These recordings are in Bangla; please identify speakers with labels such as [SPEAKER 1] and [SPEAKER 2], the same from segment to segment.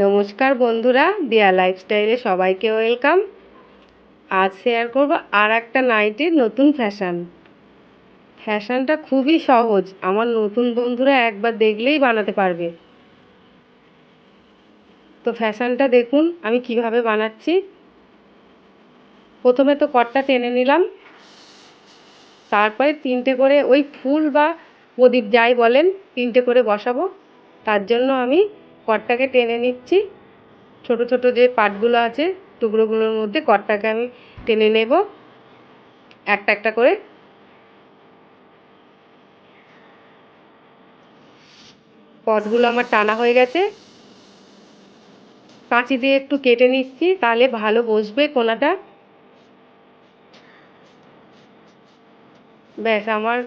[SPEAKER 1] নমস্কার বন্ধুরা দিয়া লাইফস্টাইলে সবাইকে ওয়েলকাম আজ শেয়ার করব আর একটা নাইটের নতুন ফ্যাশান ফ্যাশানটা খুবই সহজ, আমার নতুন বন্ধুরা একবার দেখলেই বানাতে পারবে। তো ফ্যাশানটা দেখুন, আমি কীভাবে বানাচ্ছি। প্রথমে তো কটটা টেনে নিলাম। তারপরে তিনটে করে ওই ফুল বা প্রদীপ যাই বলেন, তিনটে করে বসাবো। তার জন্য আমি কটটাকে টেনে নিচ্ছি। ছোট ছোট যে পাটগুলো আছে, টুকরোগুলোর মধ্যে কটটাকে আমি টেনে নেব। একটা একটা করে। পটগুলো আমার টানা হয়ে গেছে। কাঁচি দিয়ে একটু কেটে নিচ্ছি, তাহলে ভালো বসবে কোনাটা। ব্যাস, আমার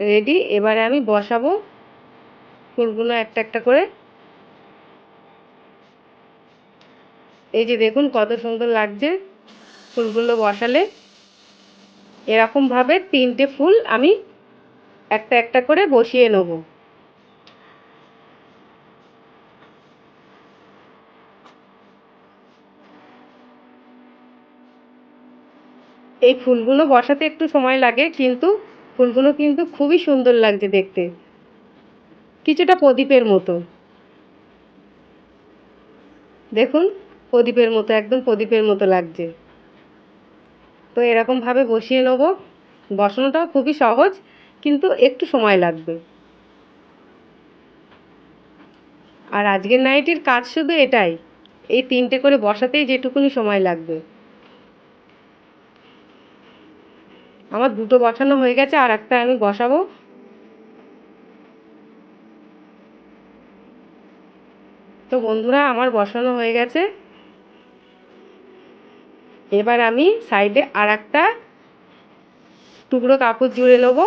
[SPEAKER 1] রেডি। এবারে আমি বসাবো ফুলগুলো একটা একটা করে। এই যে দেখুন কত সুন্দর লাগছে ফুলগুলো বসালে। এরকমভাবে তিনটে ফুল আমি একটা একটা করে বসিয়ে নেব। এই ফুলগুলো বসাতে একটু সময় লাগে, কিন্তু ফুলগুলো কিন্তু খুবই সুন্দর লাগছে দেখতে। কিছুটা প্রদীপের মতো। দেখুন প্রদীপের মতো, একদম প্রদীপের মতো লাগছে। তো এরকমভাবে বসিয়ে নেব। বসানোটাও খুবই সহজ, কিন্তু একটু সময় লাগবে। আর আজকের নাইটির কাজ শুধু এটাই, এই তিনটে করে বসাতেই যেটুকুনি সময় লাগবে। আমার দুটো বসানো হয়ে গেছে, আর একটা আমি বসাবো। তো বন্ধুরা, আমার বসানো হয়ে গেছে। এবার আমি সাইডে আর একটা টুকরো কাপড় জুড়ে নেব।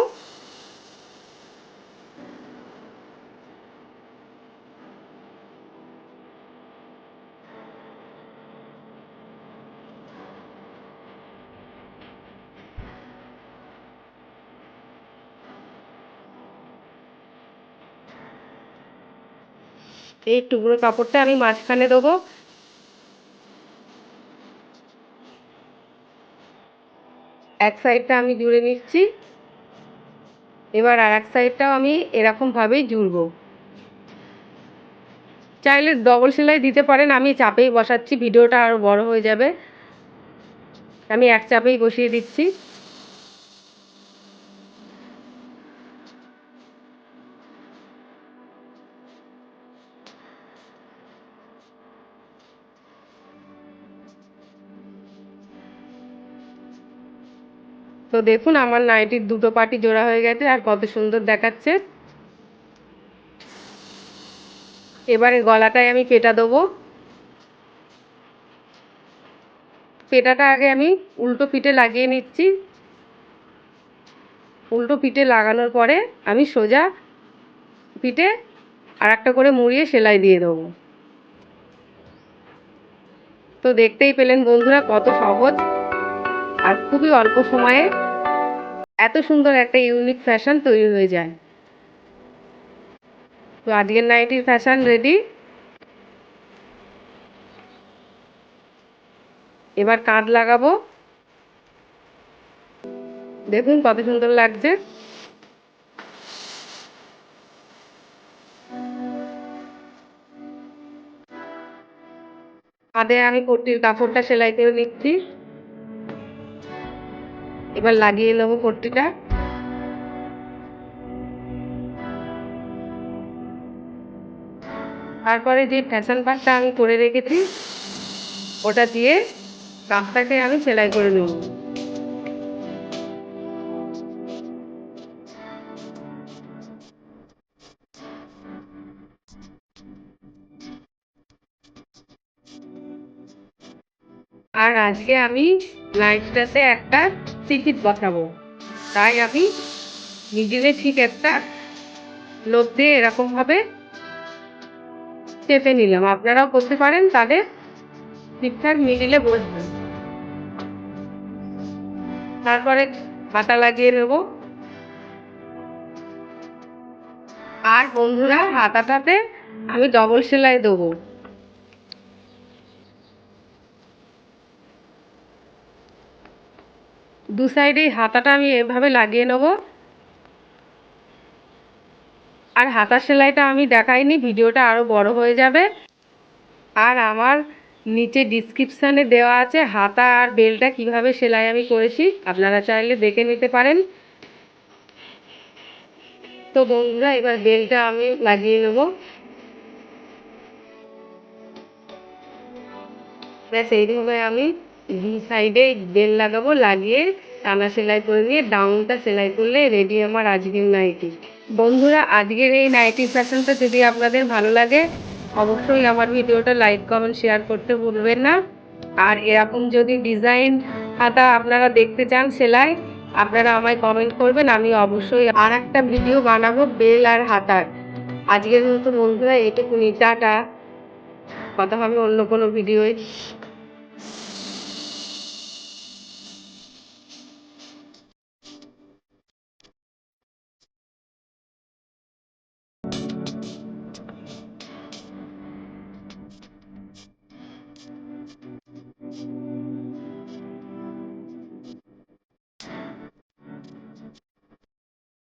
[SPEAKER 1] এই টুকরো কাপড়টা আমি মাঝখানে দেবো। এক সাইডটা আমি জুড়ে নিচ্ছি। এবার আর এক সাইডটাও আমি এরকমভাবেই জুড়ব। চাইলে ডবল সেলাই দিতে পারেন, আমি চাপেই বসাচ্ছি, ভিডিওটা আরও বড় হয়ে যাবে। আমি এক চাপেই বসিয়ে দিচ্ছি। তো দেখুন, আমার নাইটির দুটো পাটি জোড়া হয়ে গেছে আর কত সুন্দর দেখাচ্ছে। এবারে গলাটায় আমি পেটা দেবো। পেটাটা আগে আমি উল্টো পিঠে লাগিয়ে নিচ্ছি। উল্টো পিঠে লাগানোর পরে আমি সোজা পিঠে আর একটা করে মুড়িয়ে সেলাই দিয়ে দেবো। তো দেখতেই পেলেন বন্ধুরা কত সহজ আর খুবই অল্প সময়ে এত সুন্দর একটা ইউনিক ফ্যাশন তৈরি হয়ে যায়। তো আজকের নাইটির ফ্যাশন রেডি এবার কাঁধ লাগাবো। দেখুন কত সুন্দর লাগছে। কাঁধে আমি কুর্তির কাপড়টা সেলাই করে নিচ্ছি। এবার লাগিয়ে নেব পট্টিটা। তারপরে যে ফ্যাশন পার্টটা আমি করে রেখেছি, ওটা দিয়ে কাপটাকে আমি সেলাই করে নেব। আর আজকে আমি লাইটটাতে একটা টিকিট বসাবো তাই আমি নিজেদের ঠিক একটা লোভ দিয়ে এরকমভাবে চেপে নিলাম। আপনারাও করতে পারেন তাদের ঠিকঠাক মিডিলে বসবেন। তারপরে হাতা লাগিয়ে নেব। আর বন্ধুরা হাতাটাতে আমি ডবল সেলাই দেবো। দু সাইডেই হাতাটা আমি এভাবে লাগিয়ে নেব। আর হাতার সেলাইটা আমি দেখাইনি, ভিডিওটা আরও বড় হয়ে যাবে। আর আমার নিচে ডিসক্রিপশানে দেওয়া আছে হাতা আর বেলটা কীভাবে সেলাই আমি করেছি, আপনারা চাইলে দেখে নিতে পারেন। তো বন্ধুরা, এবার বেলটা আমি লাগিয়ে নেব। ব্যাস, এইভাবে আমি দু সাইডে বেল লাগাবো, লাগিয়ে টানা সেলাই করে দিয়ে ডাউনটা সেলাই করলে রেডি আমার আজকের নাইটি বন্ধুরা, আজকের এই নাইটি ফ্যাশনটা যদি আপনাদের ভালো লাগে, অবশ্যই আমার ভিডিওটা লাইক কমেন্ট শেয়ার করতে ভুলবেন না। আর এরকম যদি ডিজাইন হাতা আপনারা দেখতে চান সেলাই, আপনারা আমায় কমেন্ট করবেন, আমি অবশ্যই আর একটা ভিডিও বানাবো বেল আর হাতার। আজকের মতো বন্ধুরা, এটুকুনি, টাটা। কথা হবে অন্য কোনো ভিডিওয়